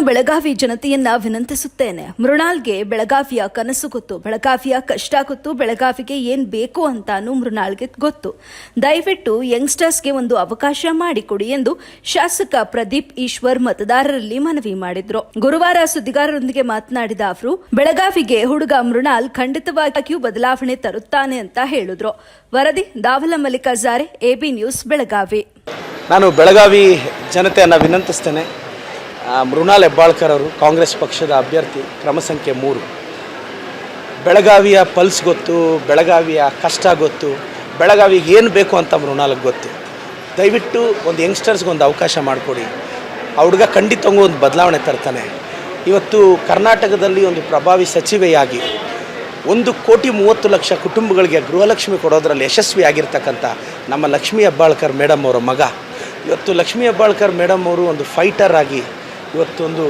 ಬೆಳಗಾವಿ ಜನತೆಯನ್ನ ವಿನಂತಿಸುತ್ತೇನೆ. ಮೃಣಾಲ್ಗೆ ಬೆಳಗಾವಿಯ ಕನಸು ಗೊತ್ತು. ಬೆಳಗಾವಿಯ ಕಷ್ಟ ಗೊತ್ತು. ಬೆಳಗಾವಿಗೆ ಏನ್ ಬೇಕು ಅಂತಾನು ಮೃಣಾಲ್ಗೆ ಗೊತ್ತು. ದಯವಿಟ್ಟು ಯಂಗ್ಸ್ಟರ್ಸ್ಗೆ ಒಂದು ಅವಕಾಶ ಮಾಡಿಕೊಡಿ ಎಂದು ಶಾಸಕ ಪ್ರದೀಪ್ ಈಶ್ವರ್ ಮತದಾರರಲ್ಲಿ ಮನವಿ ಮಾಡಿದ್ರು. ಗುರುವಾರ ಸುದ್ದಿಗಾರರೊಂದಿಗೆ ಮಾತನಾಡಿದ ಅವರು, ಬೆಳಗಾವಿಗೆ ಹುಡುಗ ಮೃಣಾಲ್ ಖಂಡಿತವಾಗಿಯೂ ಬದಲಾವಣೆ ತರುತ್ತಾನೆ ಅಂತ ಹೇಳಿದ್ರು. ವರದಿ ದಾವಲ ಮಲ್ಲಿಕಾಜಾರೆ ಎಬಿ ನ್ಯೂಸ್, ಬೆಳಗಾವಿ. ನಾನು ಬೆಳಗಾವಿ ಜನತೆಯನ್ನು ವಿನಂತಿಸ್ತೇನೆ. ಮೃಣಾಲ್ ಹೆಬ್ಬಾಳ್ಕರ್ ಅವರು, ಕಾಂಗ್ರೆಸ್ ಪಕ್ಷದ ಅಭ್ಯರ್ಥಿ, ಕ್ರಮ ಸಂಖ್ಯೆ ಮೂರು. ಬೆಳಗಾವಿಯ ಪಲ್ಸ್ ಗೊತ್ತು, ಬೆಳಗಾವಿಯ ಕಷ್ಟ ಗೊತ್ತು, ಬೆಳಗಾವಿಗೆ ಏನು ಬೇಕು ಅಂತ ಮೃಣಾಲ್ಗೆ ಗೊತ್ತು. ದಯವಿಟ್ಟು ಒಂದು ಯಂಗ್ಸ್ಟರ್ಸ್ಗೊಂದು ಅವಕಾಶ ಮಾಡಿಕೊಡಿ. ಆ ಹುಡುಗ ಖಂಡಿತವಾಗೂ ಒಂದು ಬದಲಾವಣೆ ತರ್ತಾನೆ. ಇವತ್ತು ಕರ್ನಾಟಕದಲ್ಲಿ ಒಂದು ಪ್ರಭಾವಿ ಸಚಿವೆಯಾಗಿ, ಒಂದು ಕೋಟಿ ಮೂವತ್ತು ಲಕ್ಷ ಕುಟುಂಬಗಳಿಗೆ ಗೃಹಲಕ್ಷ್ಮಿ ಕೊಡೋದ್ರಲ್ಲಿ ಯಶಸ್ವಿಯಾಗಿರ್ತಕ್ಕಂಥ ನಮ್ಮ ಲಕ್ಷ್ಮೀ ಹೆಬ್ಬಾಳ್ಕರ್ ಮೇಡಮ್ ಅವರ ಮಗ. ಇವತ್ತು ಲಕ್ಷ್ಮೀ ಹೆಬ್ಬಾಳ್ಕರ್ ಮೇಡಮ್ ಅವರು ಒಂದು ಫೈಟರ್ ಆಗಿ ಇವತ್ತೊಂದು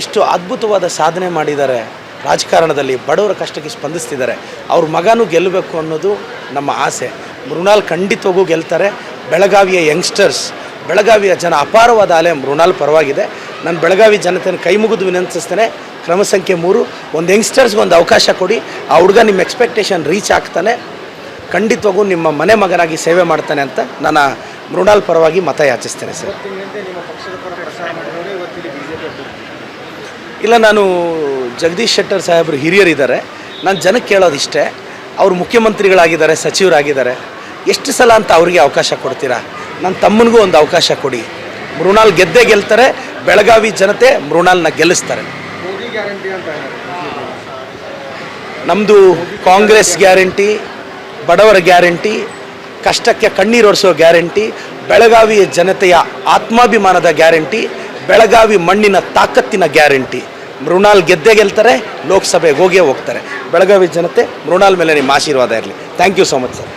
ಇಷ್ಟು ಅದ್ಭುತವಾದ ಸಾಧನೆ ಮಾಡಿದ್ದಾರೆ. ರಾಜಕಾರಣದಲ್ಲಿ ಬಡವರ ಕಷ್ಟಕ್ಕೆ ಸ್ಪಂದಿಸ್ತಿದ್ದಾರೆ. ಅವ್ರ ಮಗನೂ ಗೆಲ್ಲಬೇಕು ಅನ್ನೋದು ನಮ್ಮ ಆಸೆ. ಮೃಣಾಲ್ ಖಂಡಿತವಾಗೂ ಗೆಲ್ತಾರೆ. ಬೆಳಗಾವಿಯ ಯಂಗ್ಸ್ಟರ್ಸ್, ಬೆಳಗಾವಿಯ ಜನ ಅಪಾರವಾದ ಅಲೆ ಮೃಣಾಲ್ ಪರವಾಗಿದೆ. ನಾನು ಬೆಳಗಾವಿ ಜನತೆಯನ್ನು ಕೈ ಮುಗಿದು ವಿನಂತಿಸ್ತೇನೆ. ಕ್ರಮ ಸಂಖ್ಯೆ ಮೂರು, ಒಂದು ಯಂಗ್ಸ್ಟರ್ಸ್ಗೆ ಒಂದು ಅವಕಾಶ ಕೊಡಿ. ಆ ಹುಡುಗ ನಿಮ್ಮ ಎಕ್ಸ್ಪೆಕ್ಟೇಷನ್ ರೀಚ್ ಆಗ್ತಾನೆ. ಖಂಡಿತವಾಗೂ ನಿಮ್ಮ ಮನೆ ಮಗನಾಗಿ ಸೇವೆ ಮಾಡ್ತಾನೆ ಅಂತ ನಾನು ಮೃಣಾಲ್ ಪರವಾಗಿ ಮತ ಯಾಚಿಸ್ತೇನೆ ಸರ್. ಇಲ್ಲ ನಾನು ಜಗದೀಶ್ ಶೆಟ್ಟರ್ ಸಾಹೇಬರು ಹಿರಿಯರಿದ್ದಾರೆ. ನಾನು ಜನಕ್ಕೆ ಕೇಳೋದಿಷ್ಟೇ ಅವರು ಮುಖ್ಯಮಂತ್ರಿಗಳಾಗಿದ್ದಾರೆ ಸಚಿವರಾಗಿದ್ದಾರೆ. ಎಷ್ಟು ಸಲ ಅಂತ ಅವರಿಗೆ ಅವಕಾಶ ಕೊಡ್ತೀರಾ? ನನ್ನ ತಮ್ಮನಿಗೂ ಒಂದು ಅವಕಾಶ ಕೊಡಿ. ಮೃಣಾಲ್ ಗೆದ್ದೇ ಗೆಲ್ತಾರೆ ಬೆಳಗಾವಿ ಜನತೆ ಮೃಣಾಲ್ನ ಗೆಲ್ಲಿಸ್ತಾರೆ. ನಮ್ಮದು ಕಾಂಗ್ರೆಸ್ ಗ್ಯಾರಂಟಿ ಬಡವರ ಗ್ಯಾರಂಟಿ ಕಷ್ಟಕ್ಕೆ ಕಣ್ಣೀರು ಕಣ್ಣೀರೊರೆಸೋ ಗ್ಯಾರಂಟಿ ಬೆಳಗಾವಿಯ ಜನತೆಯ ಆತ್ಮಾಭಿಮಾನದ ಗ್ಯಾರಂಟಿ ಬೆಳಗಾವಿ ಮಣ್ಣಿನ ತಾಕತ್ತಿನ ಗ್ಯಾರಂಟಿ. ಮೃಣಾಲ್ ಗೆದ್ದೇ ಗೆಲ್ತಾರೆ, ಲೋಕಸಭೆಗೆ ಹೋಗೇ ಹೋಗ್ತಾರೆ. ಬೆಳಗಾವಿ ಜನತೆ ಮೃಣಾಲ್ ಮೇಲೆ ನಿಮ್ಮ ಆಶೀರ್ವಾದ ಇರಲಿ. Thank you so much sir